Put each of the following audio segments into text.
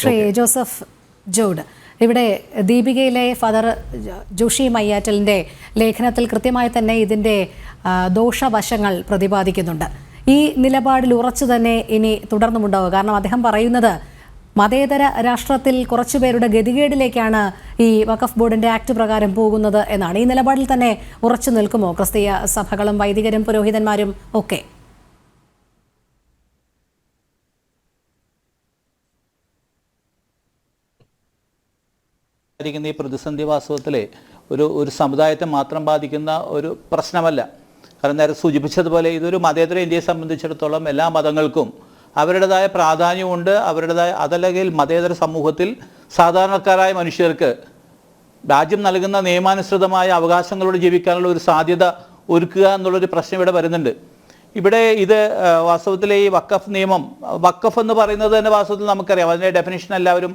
Shri Joseph ജോഡ്. ഇവിടെ ദീപികയിലെ father Joshi മയ്യാറ്റലിന്റെ ലേഖനത്തിൽ കൃത്യമായി തന്നെ ഇതിന്റെ ദോഷവശങ്ങൾ പ്രതിപാദിക്കുന്നുണ്ട്. ഈ നിലപാടിൽ ഉറച്ചു തന്നെ ഇനി തുടർന്നുമുണ്ടാവുക. കാരണം അദ്ദേഹം പറയുന്നത് മതേതര രാഷ്ട്രത്തിൽ കുറച്ചു പേരുടെ ഗതികേടിലേക്കാണ് ഈ വഖഫ് ബോർഡിന്റെ ആക്ട് പ്രകാരം പോകുന്നത് എന്നാണ്. ഈ നിലപാടിൽ തന്നെ ഉറച്ചു നിൽക്കുമോ? ക്രിസ്തീയ സഭകളും വൈദികരും പുരോഹിതന്മാരും ഒക്കെ? ഇരിക്കുന്ന ഈ പ്രതിസന്ധി വാസ്തവത്തിൽ ഒരു ഒരു സമുദായത്തെ മാത്രം ബാധിക്കുന്ന ഒരു പ്രശ്നമല്ല. കാരണം നേരെ സൂചിപ്പിച്ചതുപോലെ ഇതൊരു മതേതര ഇന്ത്യയെ സംബന്ധിച്ചിടത്തോളം എല്ലാ മതങ്ങൾക്കും അവരുടേതായ പ്രാധാന്യമുണ്ട്. അവരുടേതായ അതല്ലെങ്കിൽ മതേതര സമൂഹത്തിൽ സാധാരണക്കാരായ മനുഷ്യർക്ക് രാജ്യം നൽകുന്ന നിയമാനുസൃതമായ അവകാശങ്ങളോട് ജീവിക്കാനുള്ള ഒരു സാധ്യത ഒരുക്കുക എന്നുള്ളൊരു പ്രശ്നം ഇവിടെ വരുന്നുണ്ട്. ഇവിടെ ഇത് വാസ്തവത്തിൽ ഈ വക്കഫ് നിയമം വക്കഫ് എന്ന് പറയുന്നത് തന്നെ വാസ്തവത്തിൽ നമുക്കറിയാം. അതിന്റെ ഡെഫിനേഷൻ എല്ലാവരും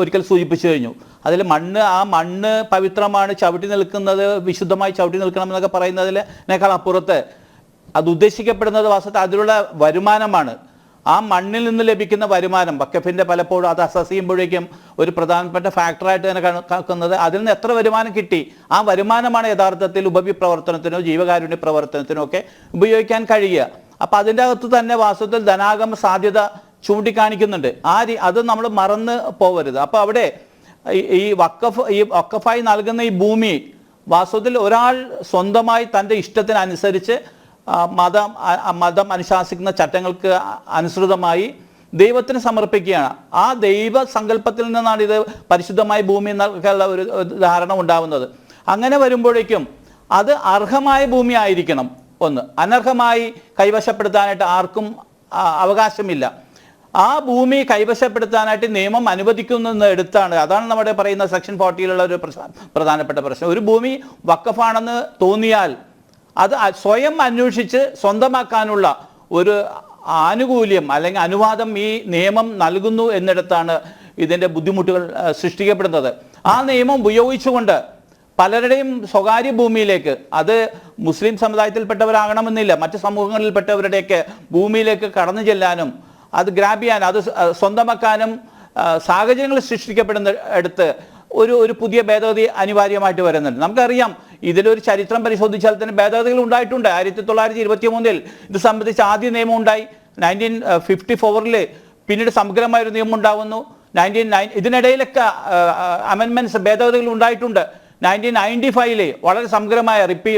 ഒരിക്കൽ സൂചിപ്പിച്ചു കഴിഞ്ഞു. അതിൽ മണ്ണ് ആ മണ്ണ് പവിത്രമാണ് ചവിട്ടി നിൽക്കുന്നത് വിശുദ്ധമായി ചവിട്ടി നിൽക്കണം എന്നൊക്കെ പറയുന്നതിനേക്കാൾ അപ്പുറത്ത് അത് ഉദ്ദേശിക്കപ്പെടുന്നത് വാസ്തവത്തിൽ അതിലുള്ള വരുമാനമാണ്. ആ മണ്ണിൽ നിന്ന് ലഭിക്കുന്ന വരുമാനം വക്കഫിന്റെ പലപ്പോഴും അത് അസസ് ചെയ്യുമ്പോഴേക്കും ഒരു പ്രധാനപ്പെട്ട ഫാക്ടറായിട്ട് തന്നെ കണക്കാക്കുന്നത് അതിൽ നിന്ന് എത്ര വരുമാനം കിട്ടി? ആ വരുമാനമാണ് യഥാർത്ഥത്തിൽ ഉപവിപ്രവർത്തനത്തിനോ ജീവകാരുണ്യ പ്രവർത്തനത്തിനോ ഒക്കെ ഉപയോഗിക്കാൻ കഴിയുക. അപ്പം അതിന്റെ അകത്ത് തന്നെ വാസ്തവത്തിൽ ധനാഗമ സാധ്യത ചൂണ്ടിക്കാണിക്കുന്നുണ്ട്. ആ രീ അത് നമ്മൾ മറന്ന് പോവരുത്. അപ്പോൾ അവിടെ ഈ- വക്കഫ് ഈ വക്കഫായി നൽകുന്ന ഈ ഭൂമി വാസ്തവത്തിൽ ഒരാൾ സ്വന്തമായി തന്റെ ഇഷ്ടത്തിനനുസരിച്ച് മതം മതം അനുശാസിക്കുന്ന ചട്ടങ്ങൾക്ക് അനുസൃതമായി ദൈവത്തിന് സമർപ്പിക്കുകയാണ്. ആ ദൈവ സങ്കല്പത്തിൽ നിന്നാണ് ഇത് പരിശുദ്ധമായ ഭൂമി എന്നൊക്കെയുള്ള ഒരു ധാരണ ഉണ്ടാവുന്നത്. അങ്ങനെ വരുമ്പോഴേക്കും അത് അർഹമായ ഭൂമി ആയിരിക്കണം ഒന്ന്. അനർഹമായി കൈവശപ്പെടുത്താനായിട്ട് ആർക്കും അവകാശമില്ല. ആ ഭൂമി കൈവശപ്പെടുത്താനായിട്ട് നിയമം അനുവദിക്കുന്നതെന്ന് എടുത്താണ്. അതാണ് നമ്മുടെ പറയുന്ന സെക്ഷൻ ഫോർട്ടിയിലുള്ള ഒരു പ്രധാനപ്പെട്ട പ്രശ്നം. ഒരു ഭൂമി വക്കഫാണെന്ന് തോന്നിയാൽ അത് സ്വയം അന്വേഷിച്ച് സ്വന്തമാക്കാനുള്ള ഒരു ആനുകൂല്യം അല്ലെങ്കിൽ അനുവാദം ഈ നിയമം നൽകുന്നു എന്നിടത്താണ് ഇതിന്റെ ബുദ്ധിമുട്ടുകൾ സൃഷ്ടിക്കപ്പെടുന്നത്. ആ നിയമം ഉപയോഗിച്ചുകൊണ്ട് പലരുടെയും സ്വകാര്യ ഭൂമിയിലേക്ക് അത് മുസ്ലിം സമുദായത്തിൽപ്പെട്ടവരാകണമെന്നില്ല മറ്റ് സമൂഹങ്ങളിൽപ്പെട്ടവരുടെയൊക്കെ ഭൂമിയിലേക്ക് കടന്നു ചെല്ലാനും അത് ഗ്രാബ് ചെയ്യാനും അത് സ്വന്തമാക്കാനും സാഹചര്യങ്ങൾ സൃഷ്ടിക്കപ്പെടുന്ന അടുത്ത് ഒരു ഒരു പുതിയ ഭേദഗതി അനിവാര്യമായിട്ട് വരുന്നുണ്ട്. നമുക്കറിയാം ഇതിലൊരു ചരിത്രം പരിശോധിച്ചാൽ തന്നെ ഭേദഗതികൾ ഉണ്ടായിട്ടുണ്ട്. ആയിരത്തി തൊള്ളായിരത്തി ഇരുപത്തി മൂന്നിൽ ഇത് സംബന്ധിച്ച് ആദ്യ നിയമം ഉണ്ടായി. നയന്റീൻ ഫിഫ്റ്റി ഫോറിൽ പിന്നീട് സമഗ്രമായ ഒരു നിയമം ഉണ്ടാവുന്നു. നയന്റീൻ നയൻ ഇതിനിടയിലൊക്കെ അമെൻമെന്റ്സ് ഭേദഗതികൾ ഉണ്ടായിട്ടുണ്ട്. നയന്റീൻ നയന്റി ഫൈവിൽ വളരെ സമഗ്രമായ റിപ്പീ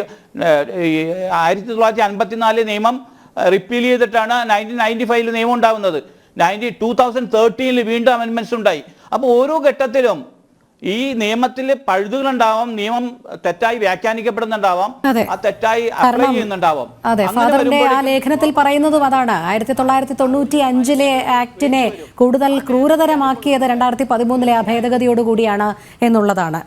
ആയിരത്തി തൊള്ളായിരത്തി അൻപത്തിനാല് നിയമം റിപ്പീൽ ചെയ്തിട്ടാണ് നയന്റീൻ നയന്റി ഫൈവിൽ നിയമം ഉണ്ടാവുന്നത്. നയന്റി ടൂ തൗസൻഡ് തേർട്ടീനിൽ വീണ്ടും അമെൻമെന്റ്സ് ഉണ്ടായി. അപ്പോൾ ഓരോ ഘട്ടത്തിലും ഈ നിയമത്തിൽ പഴുതുകൾ ഉണ്ടാവാം നിയമം തെറ്റായി വ്യാഖ്യാനിക്കപ്പെടുന്നുണ്ടാവാം. ആ തെറ്റായി അപ്ലൈ ചെയ്യുന്നുണ്ടാവാം. അതെ ഫാദറിന്റെ ആ ലേഖനത്തിൽ പറയുന്നതും അതാണ്. ആയിരത്തി തൊള്ളായിരത്തി തൊണ്ണൂറ്റി അഞ്ചിലെ ആക്ടിനെ കൂടുതൽ ക്രൂരതരമാക്കിയത് രണ്ടായിരത്തി പതിമൂന്നിലെ ആ ഭേദഗതിയോടുകൂടിയാണ് എന്നുള്ളതാണ്.